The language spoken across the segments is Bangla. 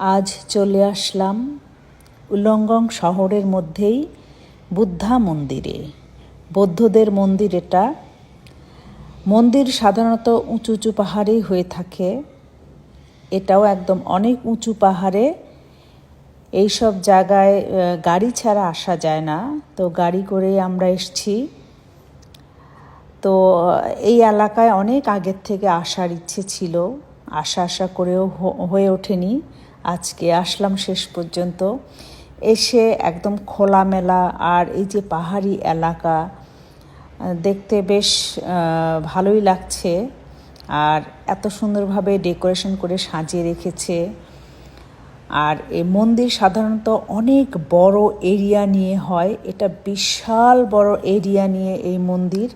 আজ চলে আসলাম উলঙ্গং শহরের মধ্যেই বুদ্ধা মন্দিরে। বৌদ্ধদের মন্দির এটা। মন্দির সাধারণত উঁচু উঁচু পাহাড়েই হয়ে থাকে। এটাও একদম অনেক উঁচু পাহাড়ে। এইসব জায়গায় গাড়ি ছাড়া আসা যায় না। তো গাড়ি করে আমরা এসছি। তো এই এলাকায় অনেক আগের থেকে আসার ইচ্ছে ছিল। আশা আশা করেও হয়ে ওঠেনি। আজকে আসলাম শেষ পর্যন্ত। এসে একদম খোলামেলা আর এই যে পাহাড়ি এলাকা, দেখতে বেশ ভালোই লাগছে। আর এত সুন্দরভাবে ডেকোরেশন করে সাজিয়ে রেখেছে। আর এই মন্দির সাধারণত অনেক বড় এরিয়া নিয়ে হয়। এটা বিশাল বড় এরিয়া নিয়ে এই মন্দির।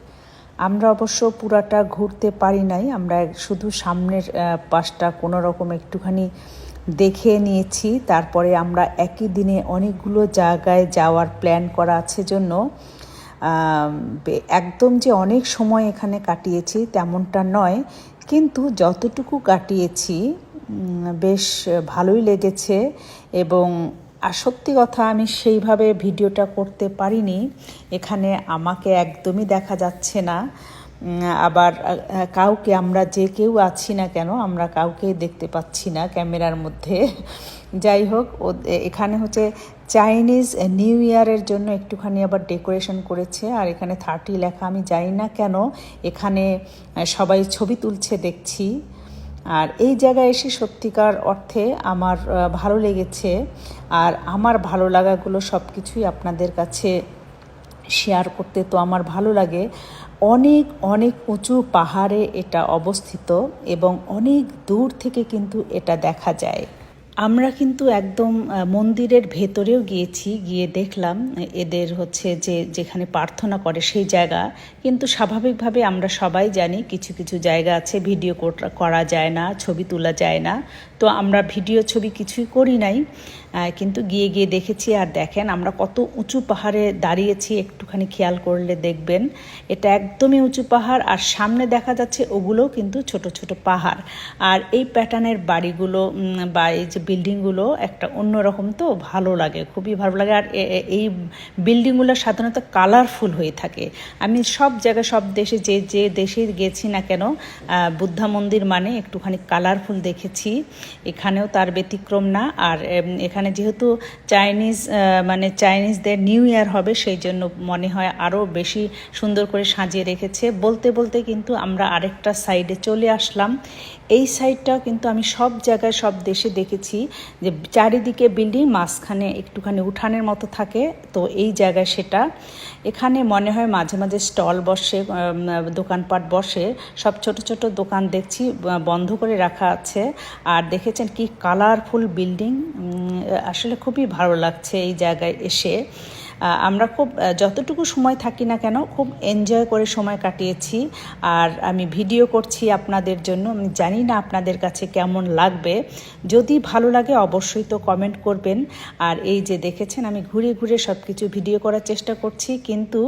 আমরা অবশ্য পুরাটা ঘুরতে পারি নাই। আমরা শুধু সামনের পাশটা কোনো রকম একটুখানি দেখে নিয়েছি। তারপরে আমরা একই দিনে অনেকগুলো জায়গায় যাওয়ার প্ল্যান করা আছে জন্য। একদম যে অনেক সময় এখানে কাটিয়েছি তেমনটা নয়। কিন্তু যতটুকু কাটিয়েছি বেশ ভালোই লেগেছে এবং, আর সত্যি কথা আমি সেইভাবে ভিডিওটা করতে পারিনি। এখানে আমাকে একদমই দেখা যাচ্ছে না। আবার কাউকে আমরা যে কেউ আছি না কেন, আমরা কাউকে দেখতে পাচ্ছি না ক্যামেরার মধ্যে। যাই হোক, ও- এখানে হচ্ছে চাইনিজ নিউ ইয়ারের জন্য একটুখানি আবার ডেকোরেশন করেছে, আর এখানে থার্টি লেখা, আমি জানি না কেন, এখানে সবাই ছবি তুলছে দেখছি। আর এই জায়গায় এসে সত্যিকার অর্থে আমার ভালো লেগেছে, আর আমার ভালো লাগাগুলো সব কিছুই আপনাদের কাছে শেয়ার করতে তো আমার ভালো লাগে। অনেক অনেক উঁচু পাহাড়ে এটা অবস্থিত এবং অনেক দূর থেকে কিন্তু এটা দেখা যায়। আমরা কিন্তু একদম মন্দিরের ভেতরেও গিয়েছি, গিয়ে দেখলাম, এদের হচ্ছে যে, যেখানে প্রার্থনা করে সেই জায়গা। কিন্তু স্বাভাবিকভাবে আমরা সবাই জানি কিছু কিছু জায়গা আছে, ভিডিও করা- যায় না, ছবি তোলা যায় না। তো আমরা ভিডিও ছবি কিছুই করি নাই কিন্তু গিয়ে গিয়ে দেখেছি আর দেখেন, আমরা কত উঁচু পাহাড়ে দাঁড়িয়েছি, একটুখানি খেয়াল করলে দেখবেন, এটা একদমই উঁচু পাহাড় আর সামনে দেখা যাচ্ছে ওগুলোও কিন্তু ছোট ছোট পাহাড়। আর এই প্যাটার্নের বাড়িগুলো বা এই যে বিল্ডিংগুলো একটা অন্যরকম তো, ভালো লাগে, খুবই ভালো লাগে। আর এই বিল্ডিংগুলো সাধারণত কালারফুল হয়ে থাকে। আমি সব জায়গায়, সব দেশে, যে যে দেশে গেছি না কেন বুদ্ধা মন্দির মানে একটুখানি কালারফুল দেখেছি। এখানেও তার ব্যতিক্রম না। আর এখানে যেহেতু চাইনিজ মানে চাইনিজদের নিউ ইয়ার হবে, সেই জন্য মনে হয় আরও বেশি সুন্দর করে সাজিয়ে রেখেছে। বলতে বলতে কিন্তু আমরা আরেকটা সাইডে চলে আসলাম। এই সাইডটাও কিন্তু আমি সব জায়গায়, সব দেশে দেখেছি যে চারিদিকে বিল্ডিং, মাঝখানে একটুখানি উঠানের মতো থাকে। তো এই জায়গায় সেটা। এখানে মনে হয় মাঝে মাঝে স্টল বসে দোকানপাট বসে। সব ছোট ছোট দোকান দেখছি বন্ধ করে রাখা আছে। আর দেখেছেন কি কালারফুল বিল্ডিং। আসলে খুবই ভালো লাগছে এই জায়গায় এসে। আমরা খুব যতটুকু সময় থাকি না কেন, খুব এনজয় করে সময় কাটিয়েছি। আর আমি ভিডিও করছি আপনাদের জন্য। আমি জানি না আপনাদের কাছে কেমন লাগবে। যদি ভালো লাগে অবশ্যই তো কমেন্ট করবেন। আর এই যে দেখেছেন, আমি ঘুরে ঘুরে সব কিছু ভিডিও করার চেষ্টা করছি। কিন্তু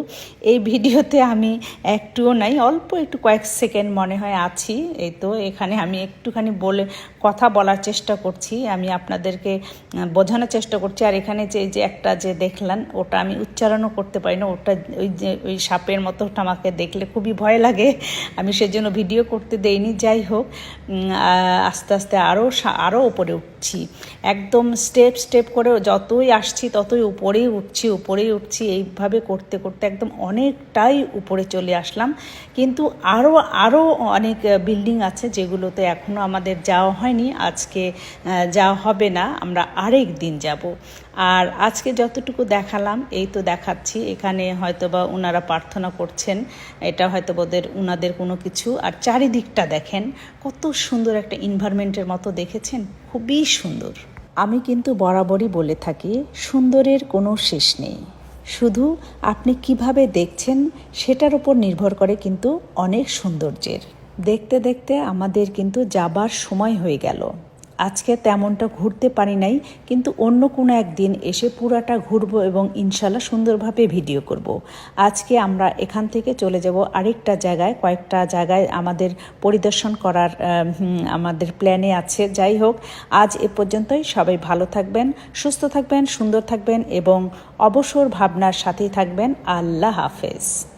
এই ভিডিওতে আমি একটুও নাই, অল্প একটু কয়েক সেকেন্ড মনে হয় আছি। এই তো এখানে আমি একটুখানি বলে, কথা বলার চেষ্টা করছি। আমি আপনাদেরকে বোঝানোর চেষ্টা করছি। আর এখানে যে যে একটা যে দেখলেন, ওটা আমি উচ্চারণও করতে পারি না। ওটা ওই যে, ওই সাপের মতো ওটা আমাকে দেখলে খুবই ভয় লাগে। আমি সেজন্য ভিডিও করতে দেইনি। যাই হোক আস্তে আস্তে আরও আরও উপরে উঠছি একদম স্টেপ স্টেপ করে যতই আসছি, ততই উপরেই উঠছি উপরেই উঠছি। এইভাবে করতে করতে একদম অনেকটাই উপরে চলে আসলাম। কিন্তু আরও আরও অনেক বিল্ডিং আছে যেগুলোতে এখনও আমাদের যাওয়া হয়নি। আজকে যাওয়া হবে না। আমরা আরেক দিন যাব। আর আজকে যতটুকু দেখালাম, এই তো দেখাচ্ছি। এখানে হয়তোবা ওনারা প্রার্থনা করছেন। এটা হয়তো ওদের ওনাদের কোনো কিছু। আর চারিদিকটা দেখেন, কত সুন্দর একটা ইনভারমেন্টের মতো দেখেছেন। খুবই সুন্দর। আমি কিন্তু বরাবরই বলে থাকি, সুন্দরের কোনো শেষ নেই। শুধু আপনি কীভাবে দেখছেন সেটার উপর নির্ভর করে কিন্তু অনেক সৌন্দর্যের। দেখতে দেখতে আমাদের কিন্তু যাবার সময় হয়ে গেল। আজকে তেমনটা ঘুরতে পারি নাই, কিন্তু অন্য কোনো একদিন এসে পুরাটা ঘুরবো এবং ইনশাল্লাহ সুন্দরভাবে ভিডিও করব। আজকে আমরা এখান থেকে চলে যাব আরেকটা জায়গায়, কয়েকটা জায়গায় আমাদের পরিদর্শন করার আমাদের প্ল্যানে আছে। যাই হোক, আজ এ পর্যন্তই। সবাই ভালো থাকবেন, সুস্থ থাকবেন, সুন্দর থাকবেন এবং অবসর ভাবনার সাথেই থাকবেন। আল্লাহ হাফেজ।